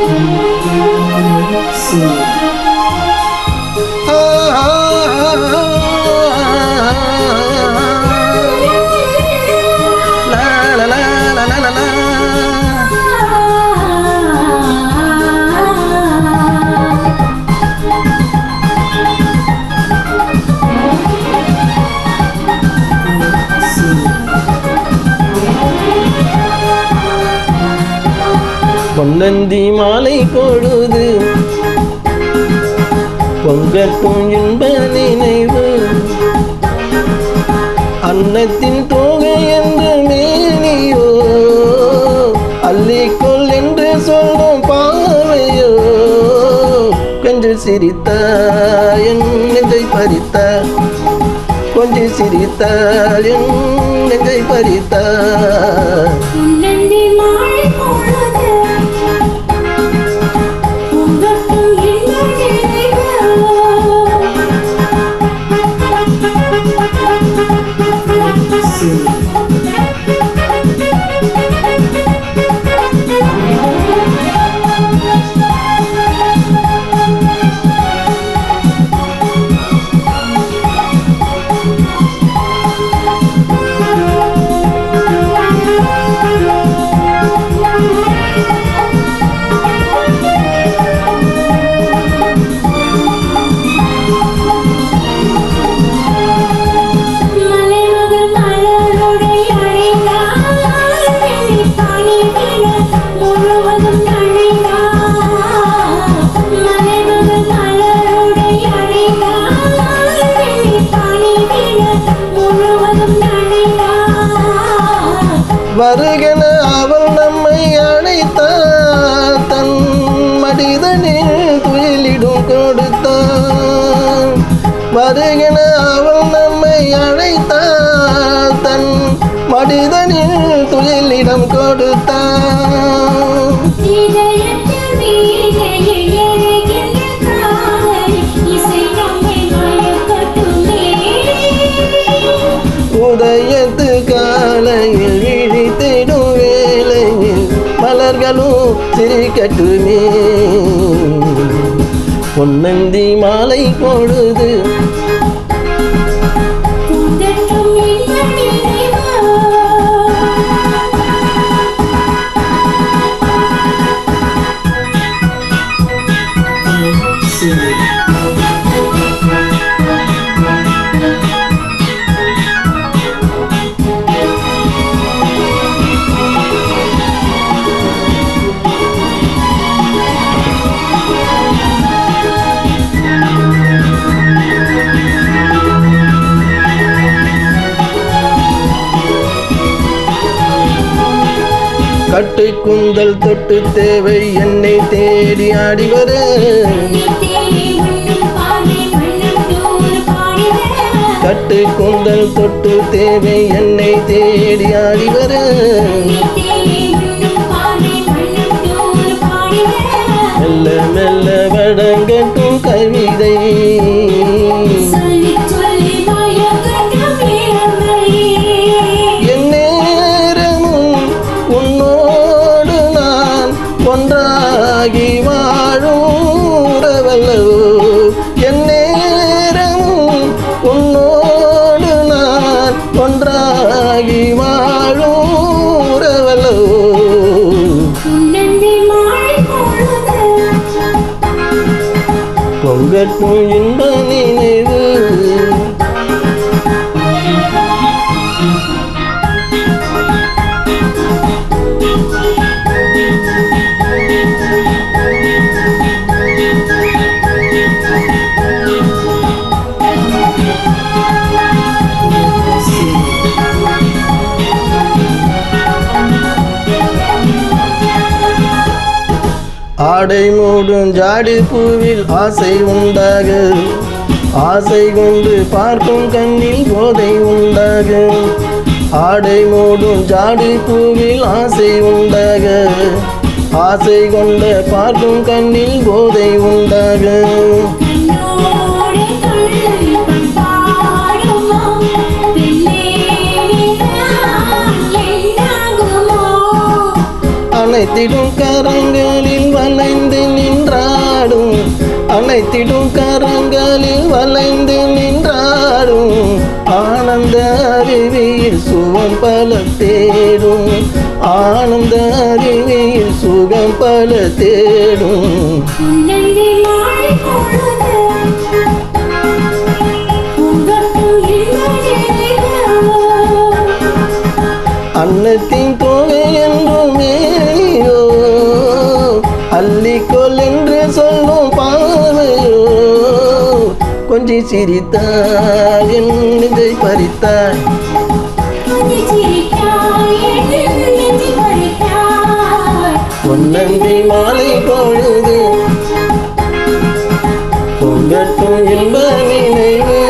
五五四 பொன்னந்தி மாலை பொழுது பொங்கட்டும் இன்ப நினைவு. அன்னத்தின் தோகை என்று மேனியோ அல்லிக்கொள் என்று சொல்லும் பாவையோ. கொஞ்சம் சிரித்த என் நெஞ்சை பறித்த. கொஞ்சம் சிரித்த என் நெஞ்சை பறித்த. வருகன அவள் நம்மை அழைத்தாள் தன் மடிதனில் துயிலிடும் கொடுத்தான் வருகன அவள் நம்மை அழைத்தாள் தன் மடிதனில் துயிலிடம் கொடுத்தான் உதயத்து மலர்களும் சிரிக்கட்டுமே பொன்னந்தி மாலை பொழுது கட்டு குந்தல் தொட்டு தேவை என்னை தேடி ஆடிவர. கட்டு குந்தல் தொட்டு தேவை என்னை தேடி ஆடிவர. மெல்ல மெல்ல வடங்கட்டும் பொங்கட்டும் இன்ப நினைவு. ஆடை மூடும் ஜாடி பூவில் ஆசை உண்டாக. ஆசை கொண்டு பார்க்கும் கண்ணில் போதை உண்டாக. ஆடை மூடும் ஜாடி பூவில் ஆசை உண்டாக. ஆசை கொண்ட பார்க்கும் கண்ணில் போதை உண்டாக. அனைத்திடும் கரங்களில் அனைத்திடும் கரங்களில் வளைந்து நின்றாடும். ஆனந்த அருவியில் சுகம் பல தேடும். ஆனந்த அருவியில் சுகம் பல தேடும். அன்னத்தின் கோவை என்றும் மேனியோ அள்ளிக்கொள் கொஞ்சி சிரித்தாய் என் நெஞ்சை பறித்தாய். பொன்னந்தி மாலை பொழுது பொங்கட்டும் இன்ப நினைவு.